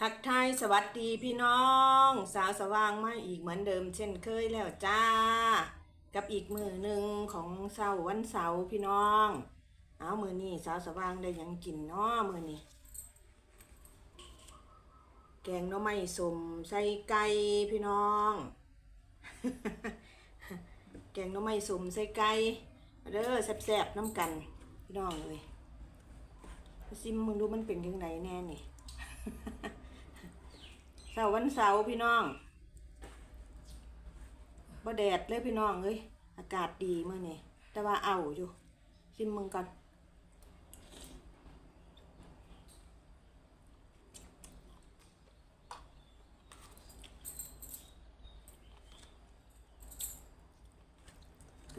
ทักทายสวัสดีพี่น้อง สาวสว่างมาอีกเหมือนเดิม เช่นเคยแล้วจ้า กับอีกมือหนึ่งของเสาร์วันเสาร์พี่น้อง เอามือนี้สาวสว่างได้ยังกินนาะมือนี้แกงน่อไม้สมใส่ไก่พี่น้อง แกงน่อไม้สมใส่ไก่เด้อแซ่บๆน้ำกัน พี่น้องเลยซิมมึงดูมันเป็นยังไงแน่นี่ เสาร์วันเสาร์พี่น้องบ่แดดเลยพี่น้องเอ้ยอากาศดีเมื่อนี่แต่ว่าเอาอยู่ซิมมึงก่อน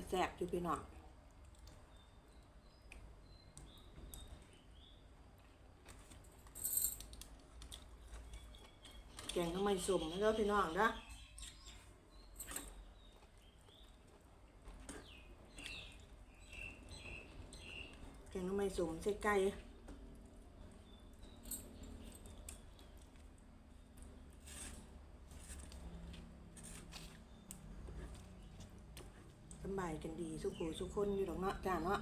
แซ่บอยู่พี่น้อง กงทำไมสุ่มนะเด้อพี่น้องนะแกงทำไมสุ่มใส่ไก่สบายกันดีสุขูสุขคนอยู่ดอกเนาะจ้าเนาะ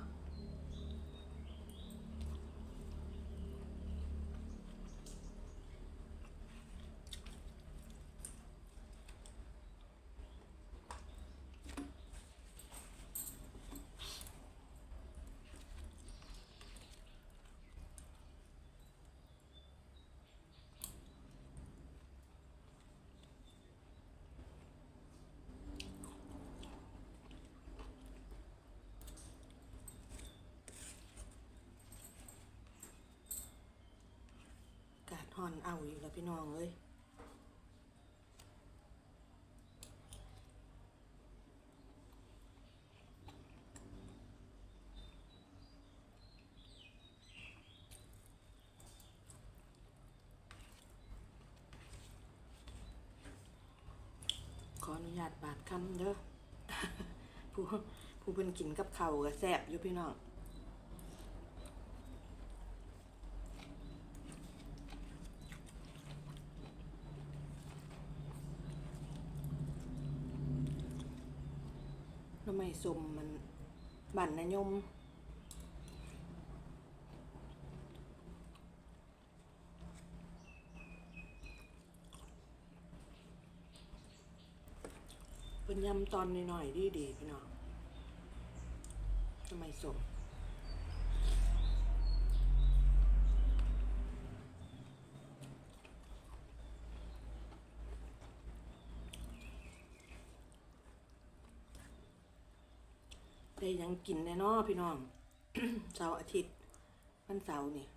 กาดฮอนเอาอยู่แล้วพี่น้องเอ้ยขออนุญาตบาดคำเด้อผู้ผู้เป็นกินกับเขาก็แซ่บอยู่พี่น้อง ทำไม สมมันบั่นนะยมเป็นยำตอนหน่อยๆดีๆพี่น้องทำไมสม ยังกินแน่นอพี่น้องเสาร์อาทิตย์วันเสาร์นี่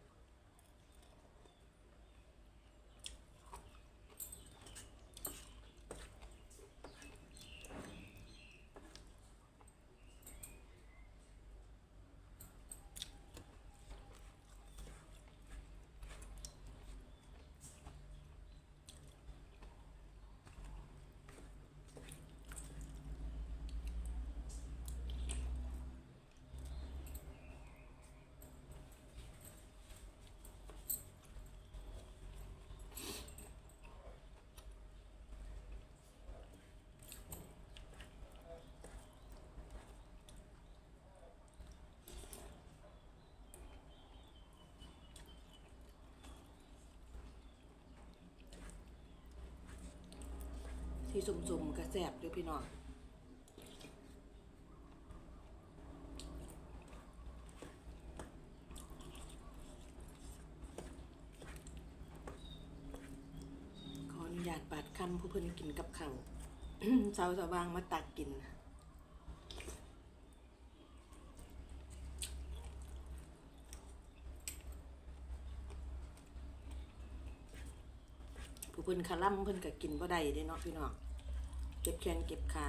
ที่สุ่มๆกระแสบด้วยพี่น้องขออนุญาตปาดคำผู้เพิ่นกินกับเขาวเสาสว่างมาตักกิน ผู้เพิ่นคาล่ำเพิ่นก็กินบ่ได้เด้เนาะพี่น้อง เก็บแขนเก็บขา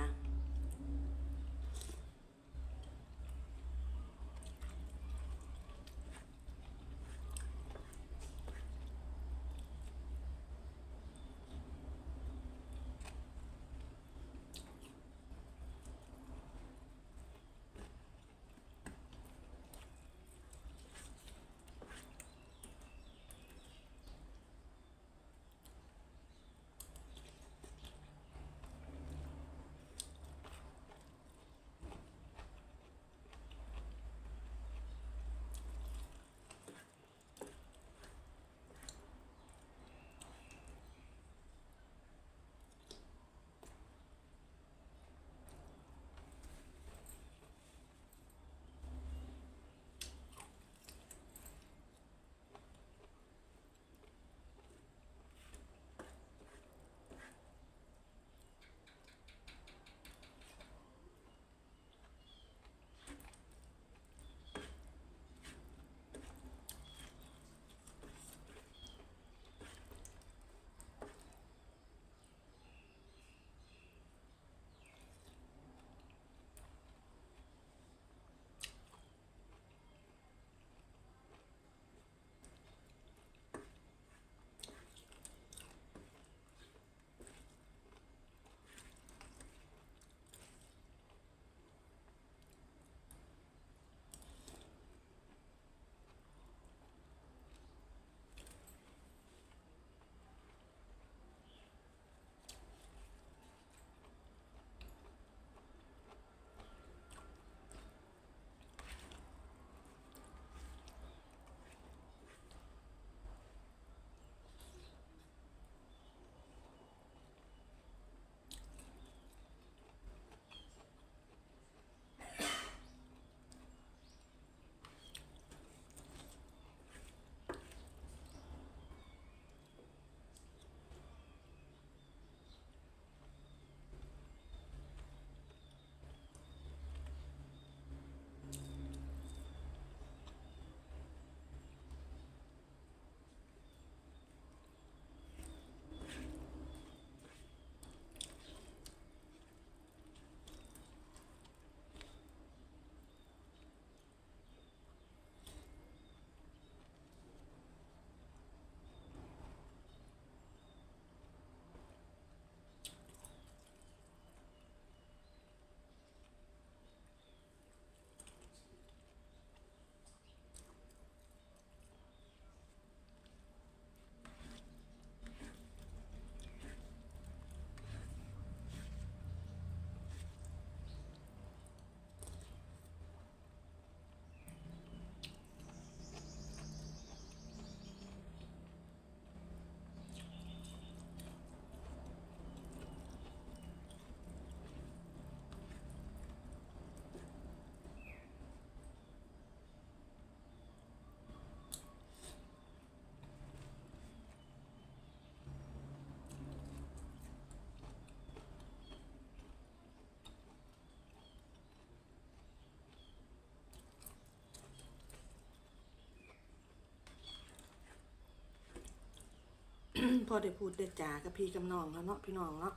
พอได้พูดได้จากับพี่กับน้องแล้วเนาะพี่น้องเนาะ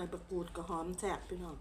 ใบประกูดก็หอมแซ่บพี่น้อง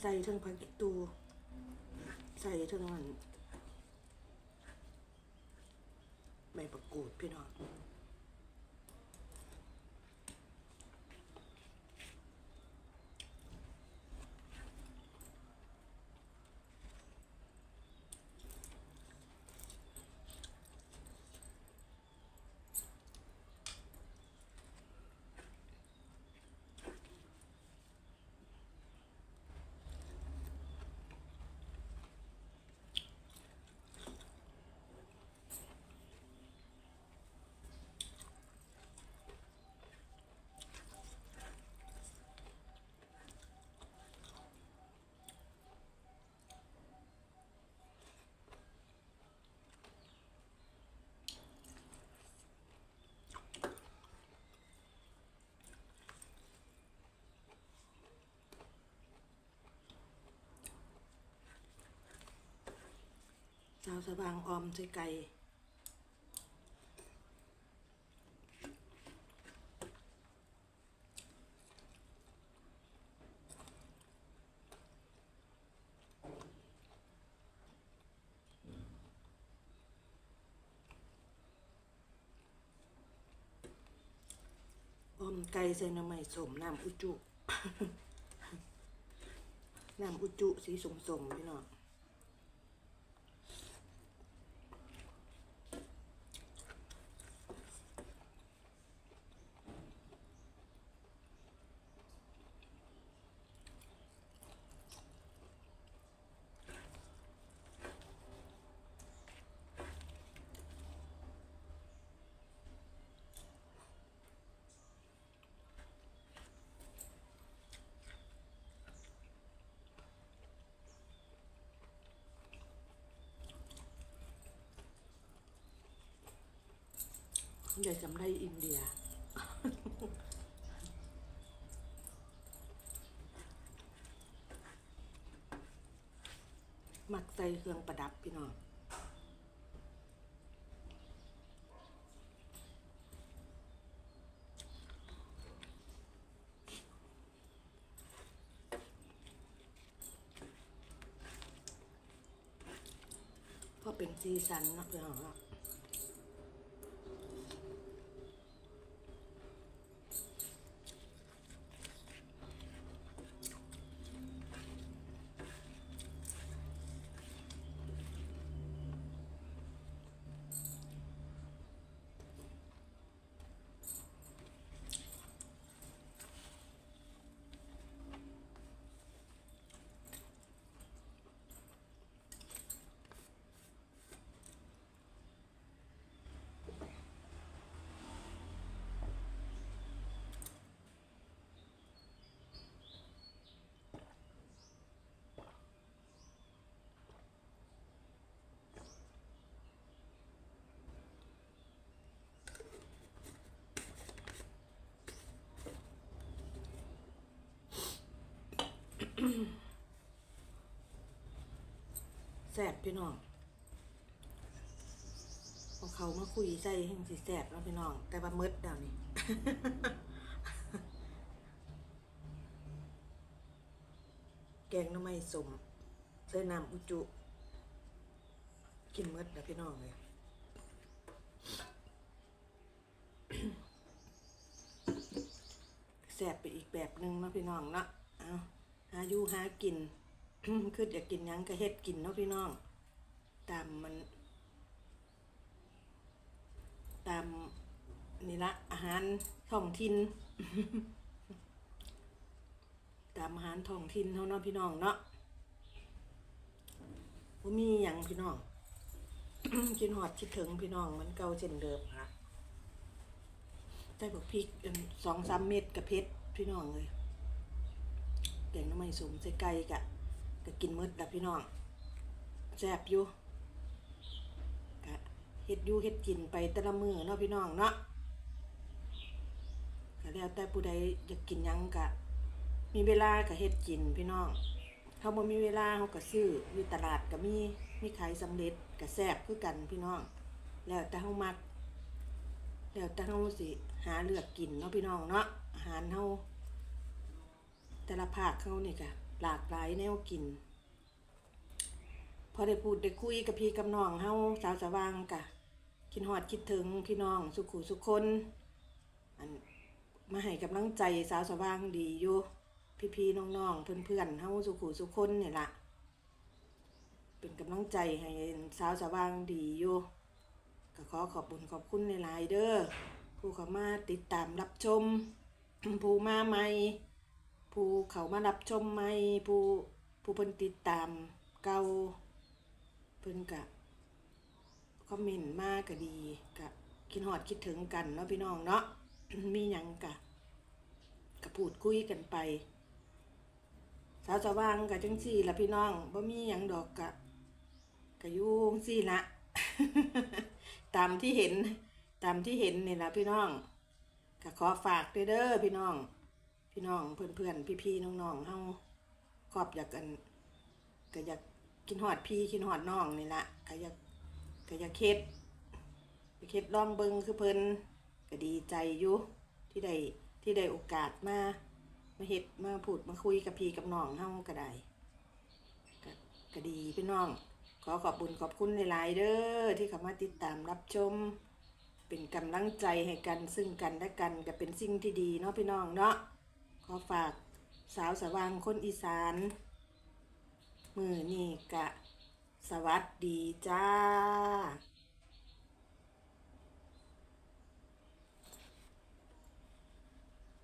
ใส่ถึงผักอีตูใส่ถึงมันใบประกูดพี่น้อง สาวสว่างออมใส่ไก่ออมไก่ใส่น้ำใหม่สมน้ำอุจุ น้ำอุจุสีสมๆพี่น้อง เดี๋ยวจำได้อินเดีย หมักใส่เครื่องประดับพี่น้องก็เป็นซีซันนะพี่น้อง ซ่บพี่น้องเอาเขามาคุยใส่แห่งสิแซ่บแล้วพี่น้อง แต่ว่ามืดเดี๋ยวนี้แกงน้ำไม้สมใส่น้ำอุจุ กินมืดแล้วพี่น้องเลยแสบไปอีกแบบหนึ่งนะพี่น้องเนาะเอาหาอยู่หากิน คืออยากกินยังก็เฮ็ดกินเนาะพี่น้อง ตามมัน ตามนี่ละอาหารท้องถิ่นตามอาหารท้องถิ่นเท่าเนาะพี่น้องเนาะบ่มีหยังพี่น้อง กินหอดคิดถึงพี่น้องมันเก่าเช่นเดิมค่ะใส่บักพริกสองสามเม็ดกับเพชรพี่น้องเลยแกงน้ำมันสมใส่ไก่กะ ก็กินมืดแล้วพี่น้องแซ่บอยู่กะเฮ็ดอยู่เฮ็ดกินไปแต่ละมือเนาะพี่น้องเนาะก็แล้วแต่ผู้ใดอยากกินหยังกะมีเวลาก็เฮ็ดกินพี่น้องเขาบ่มีเวลาเขาก็ซื้ออยู่ตลาดก็มีมีขายสำเร็จก็แซ่บคือกันพี่น้อง แล้วแต่เฮามัก แล้วแต่เฮาสิหาเลือกกินเนาะพี่น้องเนาะอาหารเฮาแต่ละภาคเขานี่ก็ หลากหลายแนวกิน พอได้พูดได้คุยกับพี่กับน้องเฮาสาวสว่างกะคิดฮอดคิดถึงพี่น้องสุขุสุขคนอันมาให้กำลังใจสาวสว่างดีอยู่พี่ๆน้องๆเพื่อนๆเฮาสุขุสุขคนนี่ล่ะเป็นกำลังใจให้สาวสว่างดีอยู่ก็ขอขอบคุญขอบคุณในหลเด้อผู้เข้ามาติดตามรับชม ผู้มาใหม่ ผู้เขามารับชมใหมผู้ผู้เพิ่นติดตามเก่าเพิ่นกะคอมเมนต์มากก็ดีกะคิดฮอดคิดถึงกันเนาะพี่น้องเนาะมีหยังกะก็พูดคุยกันไป สาวสว่างกะจังซี่ละพี่น้องบ่มีหยังดอกกะกะยุ่จั่งซี่ละตามที่เห็นตามที่เห็นนี่ละพี่น้องก็ขอฝากเด้อพี่น้อง พี่น้องเพื่อนๆพี่ๆน้องๆเฮาขอบอยากกันก็อยากกินหอดพี่กินหอดน้องนี่ละก็อยากก็อยากเฮ็ดไปเฮ็ดลองเบิงคือเพิ่นก็ดีใจอยู่ที่ได้ที่ได้โอกาสมามาเฮ็ดมาพูดมาคุยกับพี่กับน้องเฮาก็ได้ก็ก็ดีพี่น้อง ขอขอบคุญขอบคุณหลายๆเด้อที่เข้ามาติดตามรับชม เป็นกำลังใจให้กันซึ่งกันและกันก็เป็นสิ่งที่ดีเนาะพี่น้องเนาะ ขอฝากสาวสว่างคนอีสาน มือนี่กะ สวัสดีจ้า